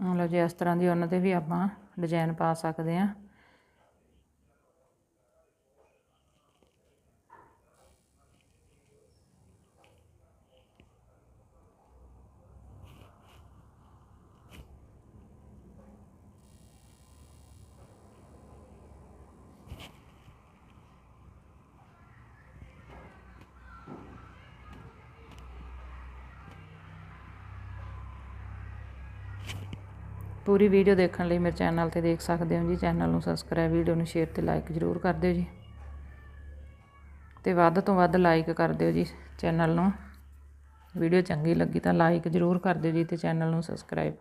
ਮਤਲਬ ਜੇ ਇਸ ਤਰ੍ਹਾਂ ਦੀ ਉਹਨਾਂ 'ਤੇ ਵੀ ਆਪਾਂ ਡਿਜ਼ਾਈਨ ਪਾ ਸਕਦੇ ਹਾਂ। ਪੂਰੀ ਵੀਡੀਓ ਦੇਖਣ ਲਈ ਮੇਰੇ ਚੈਨਲ ਤੇ ਦੇਖ ਸਕਦੇ ਹੋ ਜੀ। ਚੈਨਲ ਨੂੰ ਸਬਸਕ੍ਰਾਈਬ ਵੀਡੀਓ ਨੂੰ ਸ਼ੇਅਰ ਤੇ ਲਾਈਕ ਜ਼ਰੂਰ ਕਰ ਦਿਓ ਜੀ। ਤੇ ਵੱਧ ਤੋਂ ਵੱਧ ਲਾਈਕ ਕਰ ਦਿਓ ਜੀ ਚੈਨਲ ਨੂੰ। ਵੀਡੀਓ ਚੰਗੀ ਲੱਗੀ ਤਾਂ ਲਾਈਕ ਜ਼ਰੂਰ ਕਰ ਦਿਓ ਜੀ ਤੇ ਚੈਨਲ ਨੂੰ ਸਬਸਕ੍ਰਾਈਬ